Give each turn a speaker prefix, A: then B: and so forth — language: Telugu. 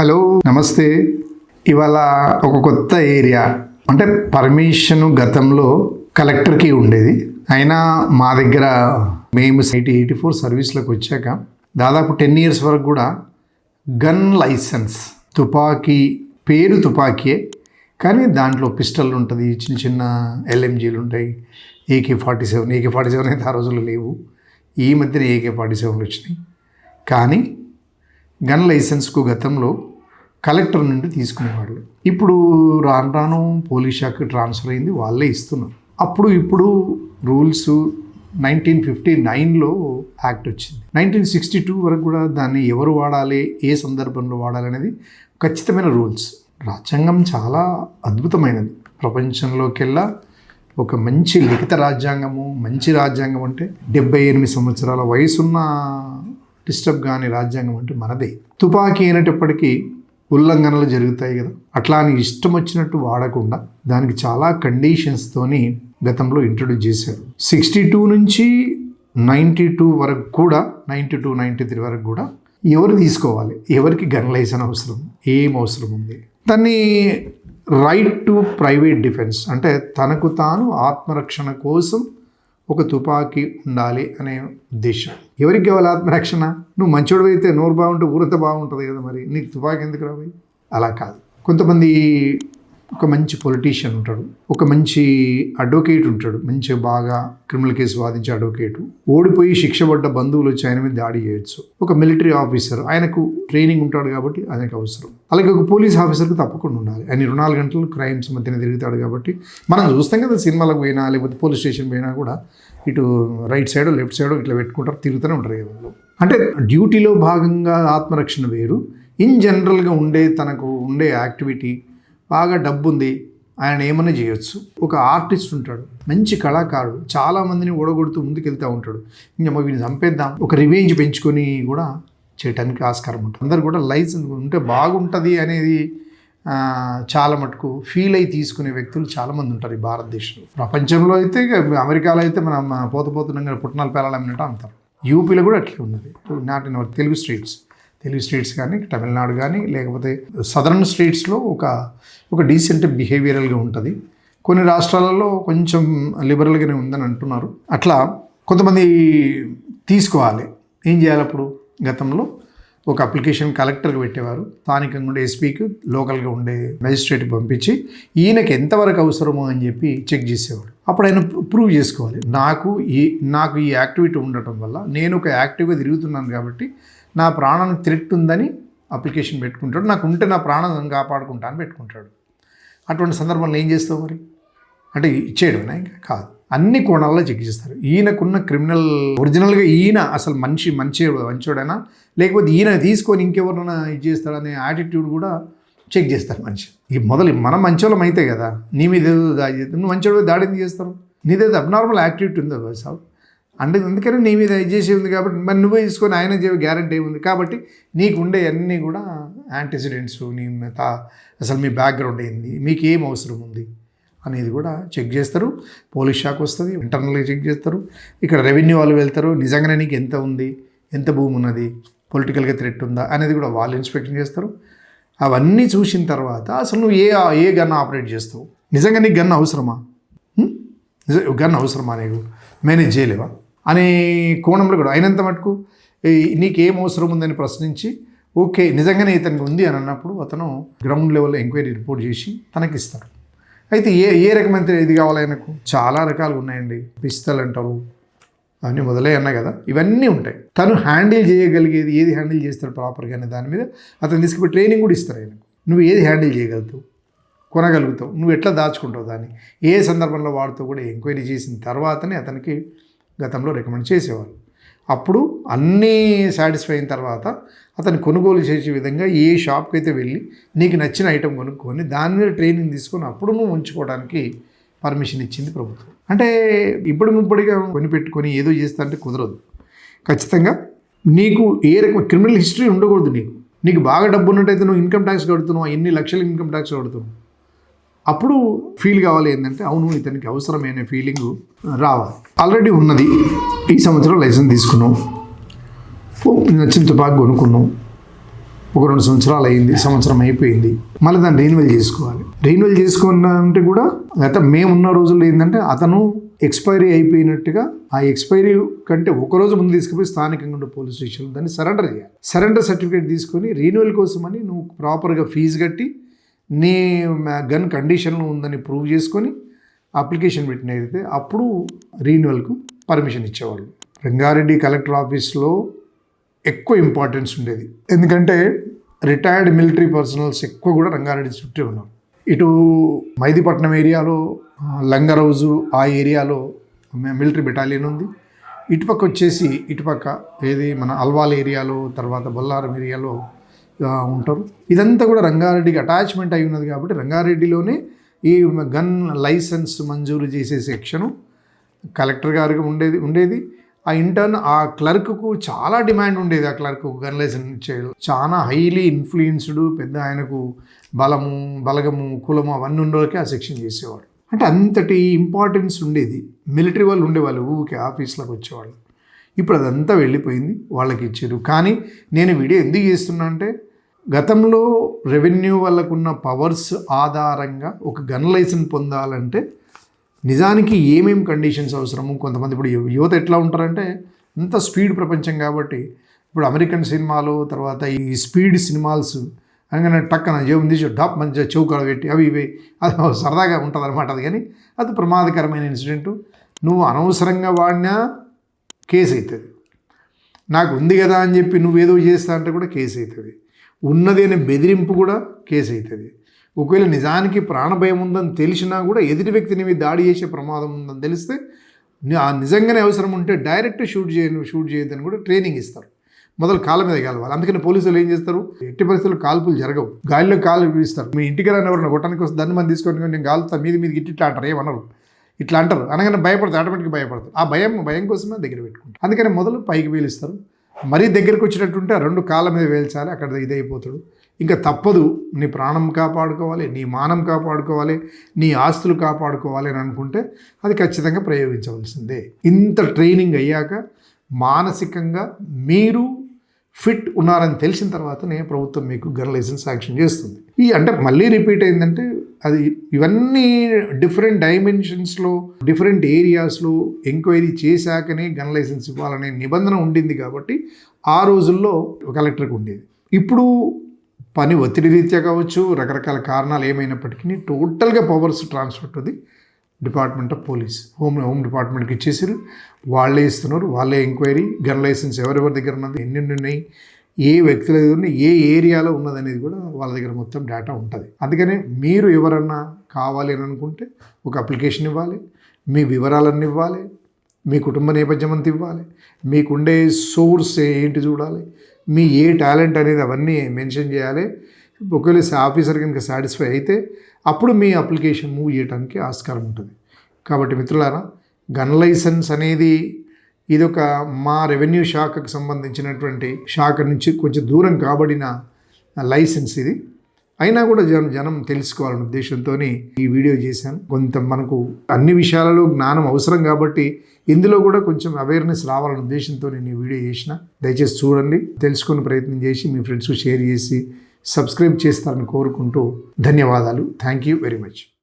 A: హలో నమస్తే. ఇవాళ ఒక కొత్త ఏరియా. అంటే పర్మిషన్ గతంలో కలెక్టర్కి ఉండేది. అయినా మా దగ్గర మేము ఎయిటీ ఎయిటీ ఫోర్ సర్వీస్లోకి వచ్చాక దాదాపు టెన్ ఇయర్స్ వరకు కూడా గన్ లైసెన్స్ తుపాకీ పేరు తుపాకీయే. కానీ దాంట్లో పిస్టల్ ఉంటుంది చిన్న చిన్న ఎల్ఎంజీలు ఉంటాయి. AK forty seven AK forty seven అయితే ఆ రోజుల్లో లేవు. ఈ మధ్యన ఏకే ఫార్టీ సెవెన్ వచ్చినాయి. కానీ గన్ లైసెన్స్కు గతంలో కలెక్టర్ నుండి తీసుకునేవాళ్ళు. ఇప్పుడు రాను రాను పోలీస్ శాఖ ట్రాన్స్ఫర్ అయింది వాళ్ళే ఇస్తున్నారు. అప్పుడు ఇప్పుడు రూల్స్ నైన్టీన్ ఫిఫ్టీ నైన్లో యాక్ట్ వచ్చింది. నైన్టీన్ సిక్స్టీ టూ వరకు కూడా దాన్ని ఎవరు వాడాలి ఏ సందర్భంలో వాడాలి అనేది ఖచ్చితమైన రూల్స్. రాజ్యాంగం చాలా అద్భుతమైనది. ప్రపంచంలోకెల్లా ఒక మంచి లిఖిత రాజ్యాంగము మంచి రాజ్యాంగం అంటే డెబ్బై ఎనిమిది సంవత్సరాల వయసున్న డిస్టర్బ్ కాని రాజ్యాంగం అంటే మనదే. తుపాకీ అయినప్పటికీ ఉల్లంఘనలు జరుగుతాయి కదా. అట్లా అని ఇష్టం వచ్చినట్టు వాడకుండా దానికి చాలా కండిషన్స్తోని గతంలో ఇంట్రొడ్యూస్ చేశారు. సిక్స్టీ టూ నుంచి నైంటీ టూ వరకు కూడా నైంటీ టూ నైంటీ త్రీ వరకు కూడా ఎవరు తీసుకోవాలి? ఎవరికి గన్ లైసెన్స్ అవసరం? ఏం అవసరం ఉంది? దాన్ని రైట్ టు ప్రైవేట్ డిఫెన్స్ అంటే తనకు తాను ఆత్మరక్షణ కోసం ఒక తుపాకీ ఉండాలి అనే ఉద్దేశం. ఎవరికి కావాలి ఆత్మరక్షణ? నువ్వు మంచోడు అయితే నోరు బాగుంటే ఊరంతా బాగుంటుంది కదా మరి. నీకు తుపాకీ ఎందుకు రావాలి అలా కాదు. కొంతమంది ఒక మంచి పొలిటీషియన్ ఉంటాడు. ఒక మంచి అడ్వకేట్ ఉంటాడు. మంచి బాగా క్రిమినల్ కేసు వాదించే అడ్వకేట్ ఓడిపోయి శిక్ష పడ్డ బంధువులు వచ్చి ఆయన మీద దాడి చేయొచ్చు. ఒక మిలిటరీ ఆఫీసర్ ఆయనకు ట్రైనింగ్ ఉంటాడు కాబట్టి ఆయనకు అవసరం. అలాగే ఒక పోలీస్ ఆఫీసర్కి తప్పకుండా ఉండాలి. ఆయన ఇరవై నాలుగు గంటలు క్రైమ్స్ మధ్యన తిరుగుతాడు కాబట్టి మనం చూస్తాం కదా సినిమాలకు పోయినా లేకపోతే పోలీస్ స్టేషన్ పోయినా కూడా ఇటు రైట్ సైడ్ లెఫ్ట్ సైడ్ ఇట్లా పెట్టుకుంటారు తిరుగుతూనే ఉంటారు వాళ్ళు. అంటే డ్యూటీలో భాగంగా ఆత్మరక్షణ వేరు. ఇన్ జనరల్గా ఉండే తనకు ఉండే యాక్టివిటీ బాగా డబ్బు ఉంది ఆయన ఏమైనా చేయొచ్చు. ఒక ఆర్టిస్ట్ ఉంటాడు మంచి కళాకారుడు చాలామందిని ఓడగొడుతూ ముందుకెళ్తూ ఉంటాడు. ఇంకా వీడిని చంపేద్దాం ఒక రివేంజ్ పెంచుకొని కూడా చేయటానికి ఆస్కారం ఉంటుంది. అందరు కూడా లైసెన్స్ ఉంటే బాగుంటుంది అనేది చాలా మటుకు ఫీల్ అయి తీసుకునే వ్యక్తులు చాలామంది ఉంటారు ఈ భారతదేశంలో. ప్రపంచంలో అయితే అమెరికాలో అయితే మనం ఆ, పోత పోతున్నాం పుట్టినాలు పేరాలన్నట్టు అంటారు యూపీలో కూడా అట్లే ఉన్నది. Not in Telugu states Telugu states కానీ తమిళనాడు కానీ లేకపోతే సదరన్ స్టేట్స్లో ఒక ఒక డీసెంట్ బిహేవియరల్గా ఉంటుంది. కొన్ని రాష్ట్రాలలో కొంచెం లిబరల్గానే ఉందని అంటున్నారు. అట్లా కొంతమంది తీసుకోవాలి. ఏం చేయాలి అప్పుడు గతంలో? ఒక అప్లికేషన్ కలెక్టర్కి పెట్టేవారు. స్థానికంగా ఉండే ఎస్పీకి లోకల్గా ఉండే మెజిస్ట్రేట్కి పంపించి ఈయనకి ఎంతవరకు అవసరమో అని చెప్పి చెక్ చేసేవాడు అప్పుడు ఆయన ప్రూవ్ చేసుకోవాలి. నాకు ఈ నాకు ఈ యాక్టివిటీ ఉండటం వల్ల నేను ఒక యాక్టివ్గా తిరుగుతున్నాను కాబట్టి నా ప్రాణానికి థ్రెట్ ఉందని అప్లికేషన్ పెట్టుకుంటాడు. నాకు ఉంటే నా ప్రాణం కాపాడుకుంటా అని పెట్టుకుంటాడు. అటువంటి సందర్భంలో ఏం చేస్తావు మరి? అంటే ఇచ్చేయడమేనా? ఇంకా కాదు. అన్ని కోణాల్లో చెక్ చేస్తారు. ఈయనకున్న క్రిమినల్ ఒరిజినల్గా ఈయన అసలు మనిషి మంచి మంచోడైనా? లేకపోతే ఈయన తీసుకొని ఇంకెవరినైనా ఇది చేస్తాడనే యాటిట్యూడ్ కూడా చెక్ చేస్తారు మనిషి. ఈ మొదలు మనం మంచోళ్ళం అయితే కదా నీ మీద ఏదో దాడి చేస్తే నువ్వు మంచోడు దాడి ఎందుకు చేస్తారు? నీదేదో అబ్నార్మల్ యాక్టివిటీ ఉందో సార్ అంటే అందుకని నీ మీద ఇది చేసి ఉంది కాబట్టి మరి నువ్వే తీసుకొని ఆయన గ్యారంటీ ఉంది కాబట్టి నీకు ఉండే అన్నీ కూడా యాంటిసిడెంట్స్ నీ తా అసలు మీ బ్యాక్గ్రౌండ్ ఏంది? మీకు ఏం అవసరం ఉంది? అనేది కూడా చెక్ చేస్తారు. పోలీస్ శాఖ వస్తుంది ఇంటర్నల్గా చెక్ చేస్తారు. ఇక్కడ రెవెన్యూ వాళ్ళు వెళ్తారు నిజంగానే నీకు ఎంత ఉంది ఎంత భూమి ఉన్నది పొలిటికల్గా థ్రెట్ ఉందా అనేది కూడా వాళ్ళు ఇన్స్పెక్షన్ చేస్తారు. అవన్నీ చూసిన తర్వాత అసలు నువ్వు ఏ ఏ గన్ ఆపరేట్ చేస్తావు? నిజంగా నీకు గన్ అవసరమా? నిజ- గన్ అవసరమా నీకు? మేనేజ్ చేయలేవా? అనే కోణంలో కూడా అయినంత మటుకు నీకేం అవసరం ఉందని ప్రశ్నించి ఓకే నిజంగానే ఇతనికి ఉంది అని అన్నప్పుడు అతను గ్రౌండ్ లెవెల్లో ఎంక్వైరీ రిపోర్ట్ చేసి తనకి ఇస్తారు అయితే ఏ ఏ రకమైన ఇది కావాలి ఆయనకు? చాలా రకాలు ఉన్నాయండి. పిస్తల్ అంటారు అవన్నీ మొదలై అన్నా కదా. ఇవన్నీ ఉంటాయి. తను హ్యాండిల్ చేయగలిగేది ఏది హ్యాండిల్ చేస్తాడు ప్రాపర్గా అనే దాని మీద అతను తీసుకుపోయి ట్రైనింగ్ కూడా ఇస్తారు ఆయనకు. నువ్వు ఏది హ్యాండిల్ చేయగలుగుతావు? కొనగలుగుతావు. నువ్వు ఎట్లా దాచుకుంటావు దాన్ని? ఏ సందర్భంలో వాడుతూ కూడా ఎంక్వైరీ చేసిన తర్వాతనే అతనికి గతంలో రికమెండ్ చేసేవాళ్ళు. అప్పుడు అన్నీ సాటిస్ఫై అయిన తర్వాత అతను కొనుగోలు చేసే విధంగా ఏ షాప్కి అయితే వెళ్ళి నీకు నచ్చిన ఐటెం కొనుక్కొని దాని మీద ట్రైనింగ్ తీసుకొని అప్పుడు నువ్వు ఉంచుకోవడానికి పర్మిషన్ ఇచ్చింది ప్రభుత్వం. అంటే ఇప్పుడు ముప్పటిగా కొనిపెట్టుకొని ఏదో చేస్తా అంటే కుదరదు. ఖచ్చితంగా నీకు ఏ రకం క్రిమినల్ హిస్టరీ ఉండకూడదు నీకు. నీకు బాగా డబ్బు ఉన్నట్టయితే నువ్వు ఇన్కమ్ ట్యాక్స్ కడుతున్నావు ఎన్ని లక్షలు ఇన్కమ్ ట్యాక్స్ కడుతున్నావు. అప్పుడు ఫీల్ కావాలి ఏంటంటే అవును ఇతనికి అవసరమైన ఫీలింగ్ రావాలి. ఆల్రెడీ ఉన్నది. ఈ సంవత్సరం లైసెన్స్ తీసుకున్నావు నచ్చిన తుపాకు కొనుక్కున్నావు ఒక రెండు సంవత్సరాలు అయింది సంవత్సరం అయిపోయింది. మళ్ళీ దాన్ని రెన్యువల్ చేసుకోవాలి. రెన్యువల్ చేసుకున్నంటే కూడా గత మేమున్న రోజుల్లో ఏంటంటే అతను ఎక్స్పైరీ అయిపోయినట్టుగా ఆ ఎక్స్పైరీ కంటే ఒక రోజు ముందు తీసుకుపోయి స్థానికంగా ఉండే పోలీస్ స్టేషన్లో దాన్ని సరెండర్ చేయాలి. సరెండర్ సర్టిఫికేట్ తీసుకొని రెన్యువల్ కోసమని నువ్వు ప్రాపర్గా ఫీజు కట్టి నీ గన్ కండిషన్లో ఉందని ప్రూవ్ చేసుకొని అప్లికేషన్ పెట్టినైతే అప్పుడు రీన్యువల్కు పర్మిషన్ ఇచ్చేవాళ్ళు. రంగారెడ్డి కలెక్టర్ ఆఫీస్లో ఎక్కువ ఇంపార్టెన్స్ ఉండేది. ఎందుకంటే రిటైర్డ్ మిలిటరీ పర్సనల్స్ ఎక్కువ కూడా రంగారెడ్డి చుట్టే ఉన్నారు. ఇటు మైదీపట్నం ఏరియాలో లంగరౌజు ఆ ఏరియాలో మిలిటరీ బెటాలియన్ ఉంది. ఇటుపక్క వచ్చేసి ఇటుపక్క ఏది మన అల్వాల్ ఏరియాలో తర్వాత బొల్లారం ఏరియాలో ఉంటారు. ఇదంతా కూడా రంగారెడ్డికి అటాచ్మెంట్ అయి ఉన్నది కాబట్టి రంగారెడ్డిలోనే ఈ గన్ లైసెన్స్ మంజూరు చేసే సెక్షను కలెక్టర్ గారికి ఉండేది ఉండేది. ఆ ఇంటర్న్ ఆ క్లర్క్కు చాలా డిమాండ్ ఉండేది ఆ క్లర్క్ గన్ లైసెన్స్ చేయాలి చాలా హైలీ ఇన్ఫ్లుయెన్స్డ్ పెద్ద ఆయనకు బలము బలగము కులము అవన్నీ ఉండేవాళ్ళకి ఆ సెక్షన్ చేసేవాడు అంటే అంతటి ఇంపార్టెన్స్ ఉండేది. మిలిటరీ వాళ్ళు ఉండేవాళ్ళు ఊరికే ఆఫీస్లోకి వచ్చేవాళ్ళు. ఇప్పుడు అదంతా వెళ్ళిపోయింది వాళ్ళకి ఇచ్చారు. కానీ నేను వీడియో ఎందుకు చేస్తున్నా అంటే గతంలో రెవెన్యూ వాళ్ళకున్న పవర్స్ ఆధారంగా ఒక గన్ లైసెన్స్ పొందాలంటే నిజానికి ఏమేమి కండిషన్స్ అవసరము? కొంతమంది ఇప్పుడు యువత ఎట్లా ఉంటారంటే అంత స్పీడ్ ప్రపంచం కాబట్టి ఇప్పుడు అమెరికన్ సినిమాలు తర్వాత ఈ స్పీడ్ సినిమాల్స్ అనగానే టక్కన జేబు తీసి డాప్ మంచిగా చౌకాడ పెట్టి అవి ఇవి అది సరదాగా ఉంటుంది అనమాట అది. కానీ అది ప్రమాదకరమైన ఇన్సిడెంట్. నువ్వు అనవసరంగా వాడినా కేసు అవుతుంది నాకు ఉంది కదా అని చెప్పి నువ్వేదో చేస్తా అంటే కూడా కేసు అవుతుంది ఉన్నది అనే బెదిరింపు కూడా కేసు అవుతుంది ఒకవేళ నిజానికి ప్రాణభయం ఉందని తెలిసినా కూడా ఎదుటి వ్యక్తిని దాడి చేసే ప్రమాదం ఉందని తెలిస్తే ఆ నిజంగానే అవసరం ఉంటే డైరెక్ట్ షూట్ చేయను షూట్ చేయొద్దని కూడా ట్రైనింగ్ ఇస్తారు. మొదలు కాళ్ళ మీద కాలవాలి. అందుకని పోలీసులు ఏం చేస్తారు? ఎట్టి పరిస్థితుల్లో కాల్పులు జరగవు. గాలిలో కాలు ఇస్తారు మీ ఇంటికి రాని ఎవరైనా కొట్టడానికి వస్తే దాన్ని మంది తీసుకొని నేను గాలుతా మీది మీది ఇట్టి ఇట్లా అంటారు. ఏమన్నారు ఇట్లా అంటారు. అనగానే భయపడతారు. ఆటోమేటిక్గా భయపడతారు. ఆ భయం భయం కోసమే దగ్గర పెట్టుకుంటారు. అందుకని మొదలు పైకి వేలుస్తారు. మరీ దగ్గరికి వచ్చినట్టుంటే ఆ రెండు కాళ్ళ మీద వేల్చాలి అక్కడ ఇదైపోతాడు. ఇంకా తప్పదు నీ ప్రాణం కాపాడుకోవాలి నీ మానం కాపాడుకోవాలి నీ ఆస్తులు కాపాడుకోవాలి అని అనుకుంటే అది ఖచ్చితంగా ప్రయోగించవలసిందే. ఇంత ట్రైనింగ్ అయ్యాక మానసికంగా మీరు ఫిట్ ఉన్నారని తెలిసిన తర్వాతనే ప్రభుత్వం మీకు గన్ లైసెన్స్ శాంక్షన్ చేస్తుంది. ఈ అంటే మళ్ళీ రిపీట్ అయిందంటే అది ఇవన్నీ డిఫరెంట్ డైమెన్షన్స్లో డిఫరెంట్ ఏరియాస్లో ఎంక్వైరీ చేశాకనే గన్ లైసెన్స్ ఇవ్వాలనే నిబంధన ఉండింది కాబట్టి ఆ రోజుల్లో కలెక్టర్కి ఉండేది. ఇప్పుడు పని ఒత్తిడి రీత్యా కావచ్చు రకరకాల కారణాలు ఏమైనప్పటికీ టోటల్గా powers transfer to the department of police home home డిపార్ట్మెంట్కి ఇచ్చేసారు వాళ్ళే ఇస్తున్నారు. వాళ్ళే ఎంక్వైరీ గన్ లైసెన్స్ ఎవరెవరి దగ్గర ఉన్నది ఎన్ని ఉన్నాయి ఏ వ్యక్తుల దగ్గర ఏ ఏరియాలో ఉన్నదనేది కూడా వాళ్ళ దగ్గర మొత్తం డేటా ఉంటుంది. అందుకనే మీరు ఎవరన్నా కావాలి అని అనుకుంటే ఒక అప్లికేషన్ ఇవ్వాలి మీ వివరాలన్నీ ఇవ్వాలి మీ కుటుంబ నేపథ్యం అంతా ఇవ్వాలి మీకుండే సోర్స్ ఏంటి చూడాలి మీ ఏ టాలెంట్ అనేది అవన్నీ మెన్షన్ చేయాలి. ఒకవేళ ఆఫీసర్ కనుక సాటిస్ఫై అయితే అప్పుడు మీ అప్లికేషన్ మూవ్ చేయడానికి ఆస్కారం ఉంటుంది. కాబట్టి మిత్రులారా గన్ లైసెన్స్ అనేది ఇది ఒక మా రెవెన్యూ శాఖకు సంబంధించినటువంటి శాఖ నుంచి కొంచెం దూరం కాబడిన లైసెన్స్ ఇది. అయినా కూడా జనం జనం తెలుసుకోవాలనే ఉద్దేశంతో ఈ వీడియో చేశాను. కొంత మనకు అన్ని విషయాలలో జ్ఞానం అవసరం కాబట్టి ఇందులో కూడా కొంచెం అవేర్నెస్ రావాలనే ఉద్దేశంతో నేను ఈ వీడియో చేసిన. దయచేసి చూడండి. తెలుసుకునే ప్రయత్నం చేసి మీ ఫ్రెండ్స్కు షేర్ చేసి సబ్స్క్రైబ్ చేస్తారని కోరుకుంటూ ధన్యవాదాలు. Thank you very much